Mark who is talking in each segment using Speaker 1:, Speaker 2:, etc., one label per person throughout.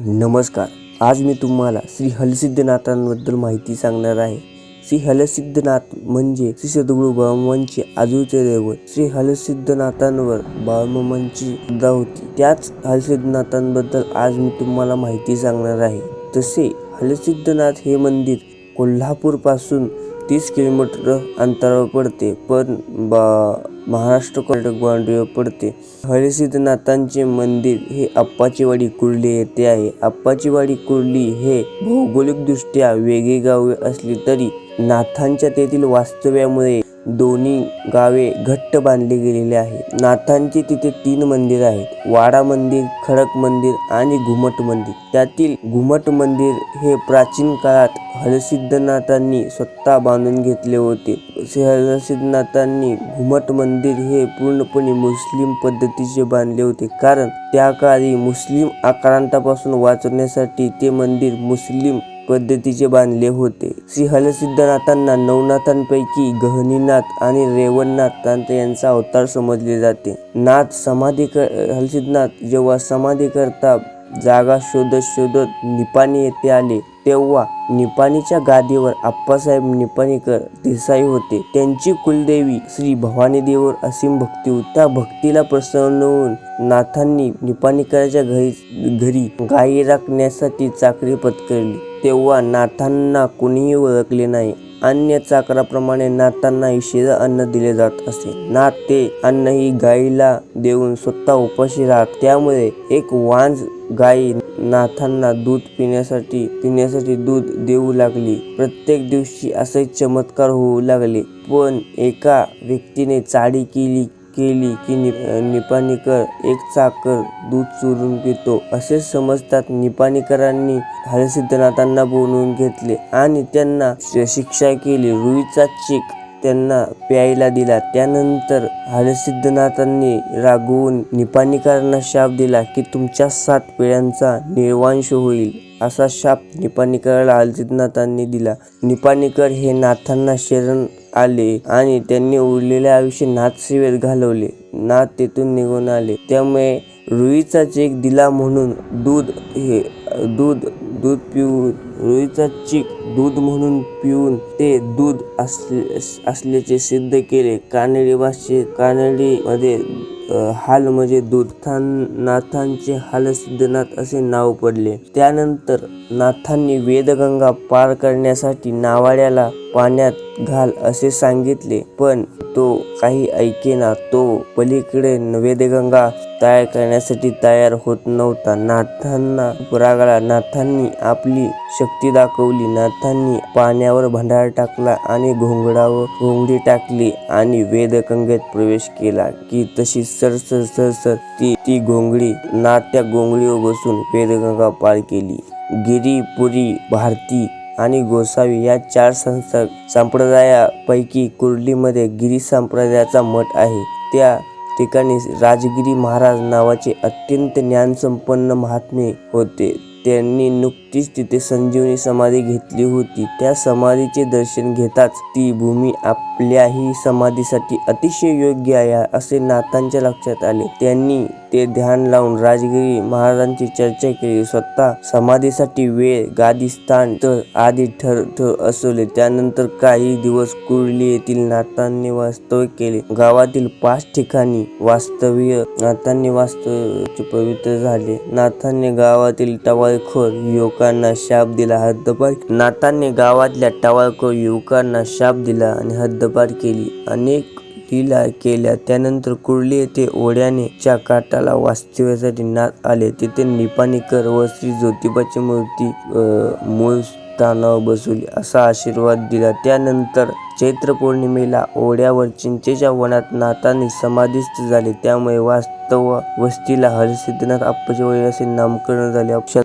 Speaker 1: नमस्कार. आज मी तुम्हाला श्री हलसिद्धनाथांबद्दल माहिती सांगणार आहे. श्री हलसिद्धनाथ म्हणजे श्री सद्गुरू बाळमामांचे आजूचे दैवत. श्री हलसिद्धनाथांवर बाळमामांची श्रद्धा होती. त्याच हलसिद्धनाथांबद्दल आज मी तुम्हाला माहिती सांगणार आहे. तसे हलसिद्धनाथ हे मंदिर कोल्हापूरपासून तीस किलोमीटर अंतरावर पडते पण बा महाराष्ट्र कर्नाटक बाउंड्रीवर पडते. हरिसिद्धनाथांचे मंदिर हे अप्पाचीवाडी कुर्ली येथे आहे. अप्पाचीवाडी कुर्ली हे भौगोलिकदृष्ट्या वेगळी गाव असले तरी नाथांच्या तेथील वास्तव्यामुळे दोन्ही गावे घट्ट बांधले गेलेले आहेत. नाथांची तिथे तीन मंदिर आहेत. वाडा मंदिर खडक मंदिर आणि घुमट मंदिर. त्यातील घुमट मंदिर हे प्राचीन काळात हरसिद्धनाथांनी स्वतः बांधून घेतले होते. श्री हरसिद्धनाथांनी घुमट मंदिर हे पूर्णपणे मुस्लिम पद्धतीचे बांधले होते. कारण त्या काळी मुस्लिम आक्रांतापासून वाचवण्यासाठी ते मंदिर मुस्लिम पद्धतीचे बांधले होते. श्री हलसिद्धनाथांना नवनाथांपैकी गहनीनाथ आणि रेवणनाथ नाथ यांचा अवतार समजले जाते. नाथ समाधी कर हलसिद्धनाथ जेव्हा समाधी करता जागा शोधत शोधत निपाणी येथे आले तेव्हा निपाणीच्या गादीवर आप्पासाहेब निपाणीकर देसाई होते. त्यांची कुलदेवी श्री भवानी देवर असीम भक्ती होती. त्या भक्तीला प्रसन्न होऊन नाथांनी निपाणीकराच्या घरी घरी गायी राखण्यासाठी चाकरी पत्करली. तेव्हा नाथांना कोणीही ओळखले नाही. अन्य चाकराप्रमाणे नाथांना इशिरा अन्न दिले जात असे. नाथ ते अन्न ही गायीला देऊन स्वतः उपाशी राहत. त्यामुळे एक वांज गायी नाथांना दूध पिण्यासाठी पिण्यासाठी दूध देऊ लागली. प्रत्येक दिवशी असे चमत्कार होऊ लागले. पण एका व्यक्तीने चाळी केली केली की निप निपाणीकर एक चाकर दूध चोरून पितो. असे समजतात निपाणीकरांनी हरसिद्धनाथांना बोलवून घेतले आणि त्यांना शिक्षा केली. रुईचा चेक त्यांना प्यायला दिला. त्यानंतर हरसिद्धनाथांनी रागवून निपाणीकरांना शाप दिला की तुमच्या सात पिढ्यांचा निर्वांश होईल असा शाप निपाणीकरला हरसिद्धनाथांनी दिला. निपाणीकर हे नाथांना शरण आले आणि त्यांनी उरलेले आयुष्य नाथ सेवेत घालवले. नाथ तेथून निघून आले. त्यामुळे रुईचा चेक दिला म्हणून दूध हे दूध दूध पिऊन रुईचा चीक दूध म्हणून पिऊन ते दूध असले असल्याचे सिद्ध केले. कानडी भाषेत कानडी मध्ये हाल म्हणजे दूध. नाथांचे हाल सिद्धनाथ असे नाव पडले. त्यानंतर नाथांनी वेदगंगा पार करण्यासाठी नावाड्याला पाण्यात घाल असे सांगितले. पण तो काही ऐकेना तो पलीकडे वेदगंगा तयार करण्यासाठी तयार होत नव्हता. नाथांना रागला नाथांनी आपली शक्ती दाखवली. नाथांनी पाण्यावर भंडार टाकला आणि घोंगडावर घोंगडी टाकली आणि वेदगंगेत प्रवेश केला की तशी सरसर सरसर ती ती घोंगडी नाट्या घोंगडीवर बसून वेदगंगा पार केली. गिरी पुरी भारती आणि गोसावी या चार संस्था संप्रदायापैकी कुर्लीमध्ये गिरी संप्रदायाचा मठ आहे. त्या ठिकाणी राजगिरी महाराज नावाचे अत्यंत ज्ञानसंपन्न महात्मे होते. त्यांनी नुकतीच तिथे संजीवनी समाधी घेतली होती. त्या समाधीचे दर्शन घेताच ती भूमी आपल्याही समाधीसाठी अतिशय योग्य आहे असे नाथांच्या लक्षात आले. त्यांनी ते ध्यान लावून राजगिरी महाराजांची चर्चा केली. स्वतः समाधीसाठी वेळ गादी स्थान तर आधी ठर ठर असवले त्यानंतर काही दिवस कुर्ली येथील नाथांनी वास्तव्य केले. गावातील पाच ठिकाणी वास्तव्य नाथांनी वास्तव्य पवित्र झाले. नाथांनी गावातील टवाळखोर युवकांना शाप दिला हद्दपार नाथांनी गावातल्या टवाळखोर युवकांना शाप दिला आणि हद्दपार केली. अनेक लीला केल्या. त्यानंतर कुर्ली येथे ओढ्याने च्या काठाला वास्तव्यासाठी नाथ आले. तिथे निपाणीकर व श्री ज्योतिबाची मूर्ती मूळ स्थानावर बसवली. असा आशीर्वाद दिला. त्यानंतर चैत्र पौर्णिमेला ओढ्यावर चिंचेच्या वनात नाथांनी समाधिस्थ झाले. त्यामुळे वास्तव वस्तीला हरसिद्धनाथ अप्पाचीवाडी असे नामकरण झाले. अक्षात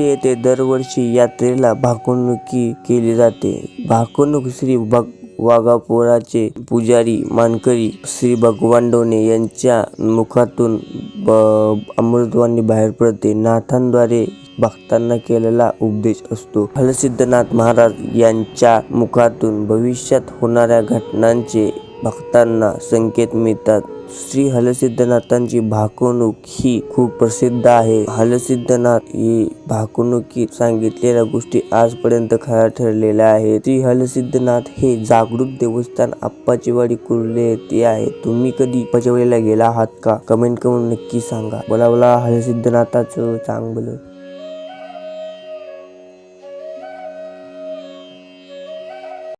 Speaker 1: येथे दरवर्षी यात्रेला भाकुणुकी केली जाते. भाकुणूक श्री भग वाघापोराचे पुजारी मानकरी श्री भगवान डोने यांच्या मुखातून अमृतवाणी बाहेर पडते. नाथांद्वारे भक्तांना केलेला उपदेश असतो. हलसिद्धनाथ महाराज यांच्या मुखातून भविष्यात होणाऱ्या घटनांचे भक्तांना संकेत मिळतात. श्री हलसिद्धनाथांची भाकवणूक ही खूप प्रसिद्ध आहे. हलसिद्धनाथ ही भाकवणुकीत सांगितलेल्या गोष्टी आजपर्यंत खऱ्या ठरलेल्या आहेत. श्री हलसिद्धनाथ हे जागृत देवस्थान आप्पाचीवाडी कुर्ले येथे आहे. तुम्ही कधी आप्पाच्या गेला आहात का? कमेंट करून नक्की सांगा. बोला बोला हलसिद्धनाथाचं चांगलं